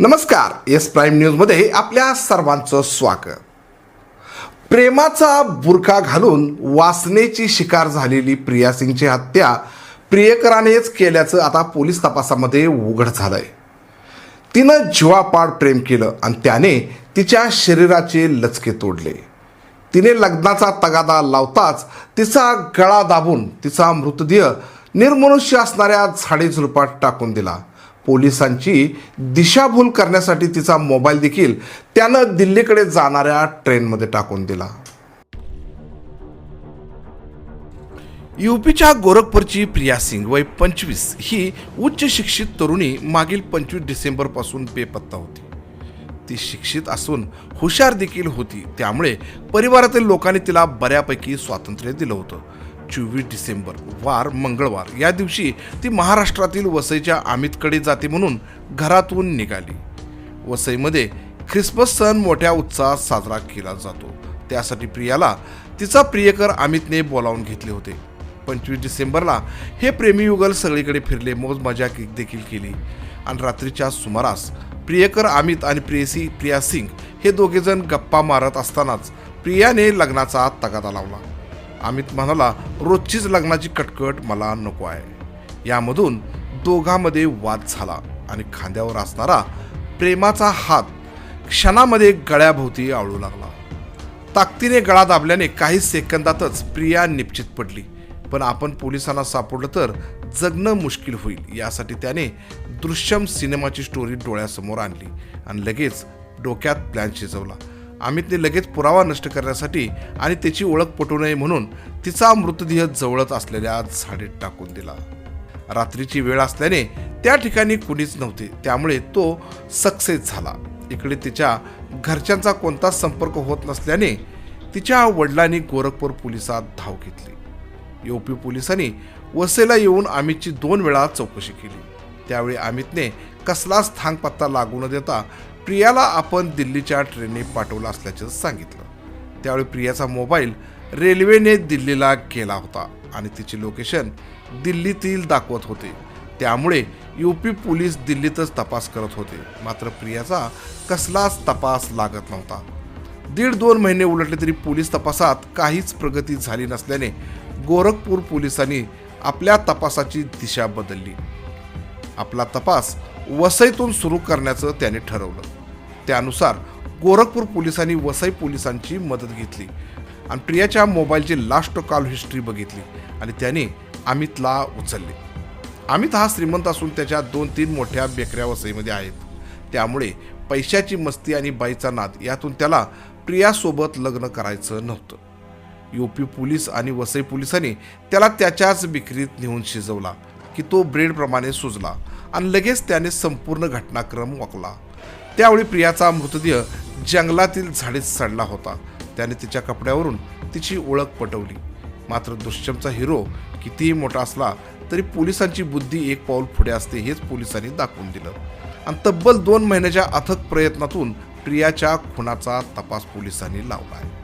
नमस्कार S prime न्यूजमध्ये आपल्या सर्वांचं स्वागत. प्रेमाचा बुरखा घालून वासनेची शिकार झालेली प्रिया सिंगची हत्या प्रियकरानेच केल्याचं आता पोलीस तपासामध्ये उघड झालंय. तिनं जीवापाड प्रेम केलं आणि त्याने तिच्या शरीराचे लचके तोडले. तिने लग्नाचा तगादा लावताच तिचा गळा दाबून तिचा मृतदेह निर्मनुष्य असणाऱ्या झाडे झुडपात टाकून दिला. पोलिसांची दिशाभूल करण्यासाठी तिचा मोबाईल देखील त्यानं दिल्लीकडे जाणाऱ्या ट्रेनमध्ये टाकून दिला. युपीच्या गोरखपूरची प्रिया सिंग वय पंचवीस. ही उच्च शिक्षित तरुणी मागील पंचवीस डिसेंबरपासून बेपत्ता होती. ती शिक्षित असून हुशार देखील होती. त्यामुळे परिवारातील लोकांनी तिला बऱ्यापैकी स्वातंत्र्य दिलं होतं. चोवीस डिसेंबर वार मंगळवार. या दिवशी ती महाराष्ट्रातील वसईच्या अमितकडे जाते म्हणून घरातून निघाली. वसईमध्ये ख्रिसमस सण मोठ्या उत्साहात साजरा केला जातो. त्यासाठी प्रियाला तिचा प्रियकर अमितने बोलावून घेतले होते. पंचवीस डिसेंबरला हे प्रेमीयुगल सगळीकडे फिरले मौज मजा के- देखील केली. आणि रात्रीच्या सुमारास प्रियकर अमित आणि प्रेयसी प्रिया सिंग हे दोघेजण गप्पा मारत असतानाच प्रियाने लग्नाचा तगादा लावला. अमित म्हणाला रोजचीच लग्नाची कटकट मला नको आहे. यामधून दोघांमध्ये वाद झाला आणि खांद्यावर असणारा प्रेमाचा हात क्षणामध्ये गळ्याभोवती आवळू लागला. ताकदीने गळा दाबल्याने काही सेकंदातच प्रिया निश्चित पडली. पण आपण पोलिसांना सापडलं तर जगणं मुश्किल होईल यासाठी त्याने दृश्यम सिनेमाची स्टोरी डोळ्यासमोर आणली आणि लगेच डोक्यात प्लॅन शिजवला. अमितने लगेच पुरावा नष्ट करण्यासाठी आणि त्याची ओळख पटू नये म्हणून तिचा मृतदेह जवळच असलेल्या झाडीत टाकून दिला. रात्रीची वेळ असल्याने त्या ठिकाणी कुणीच नव्हते. त्यामुळे तो सक्सेस झाला. इकडे तिच्या घरच्यांचा कोणताच संपर्क होत नसल्याने तिच्या वडिलांनी गोरखपूर पोलिसात धाव घेतली. योपी पोलिसांनी वसेला येऊन अमितची दोन वेळा चौकशी केली. त्यावेळी अमितने कसलाच थांगपत्ता लागू न देता प्रियाला आपण दिल्लीच्या ट्रेनने पाठवलं असल्याचं सांगितलं. त्यावेळी प्रियाचा मोबाईल रेल्वेने दिल्लीला गेला होता आणि तिचे लोकेशन दिल्लीतील दाखवत होते. त्यामुळे यूपी पोलीस दिल्लीतच तपास करत होते. मात्र प्रियाचा कसलाच तपास लागत नव्हता. दीड दोन महिने उलटले तरी पोलीस तपासात काहीच प्रगती झाली नसल्याने गोरखपूर पोलिसांनी आपल्या तपासाची दिशा बदलली. आपला तपास वसईतून सुरू करण्याचं त्याने ठरवलं. त्यानुसार गोरखपूर पोलिसांनी वसई पोलिसांची मदत घेतली. आणि प्रियाच्या मोबाईलची लास्ट कॉल हिस्ट्री बघितली आणि त्याने अमितला उचलले. अमित हा श्रीमंत असून त्याच्या दोन तीन मोठ्या बेकऱ्या वसईमध्ये आहेत. त्यामुळे पैशाची मस्ती आणि बाईचा नाद यातून त्याला प्रियासोबत लग्न करायचं नव्हतं. यूपी पोलीस आणि वसई पोलिसांनी त्याला त्याच्याच विक्रीत नेऊन शिजवला की तो ब्रेडप्रमाणे सुजला आणि लगेच त्याने संपूर्ण घटनाक्रम वाकला. त्यावेळी प्रियाचा मृतदेह जंगलातील झाडीत सडला होता. त्याने तिच्या कपड्यावरून तिची ओळख पटवली. मात्र दुष्यमचा हिरो कितीही मोठा असला तरी पोलिसांची बुद्धी एक पाऊल पुढे असते हेच पोलिसांनी दाखवून दिलं. आणि तब्बल दोन महिन्याच्या अथक प्रयत्नातून प्रियाच्या खुनाचा तपास पोलिसांनी लावला आहे.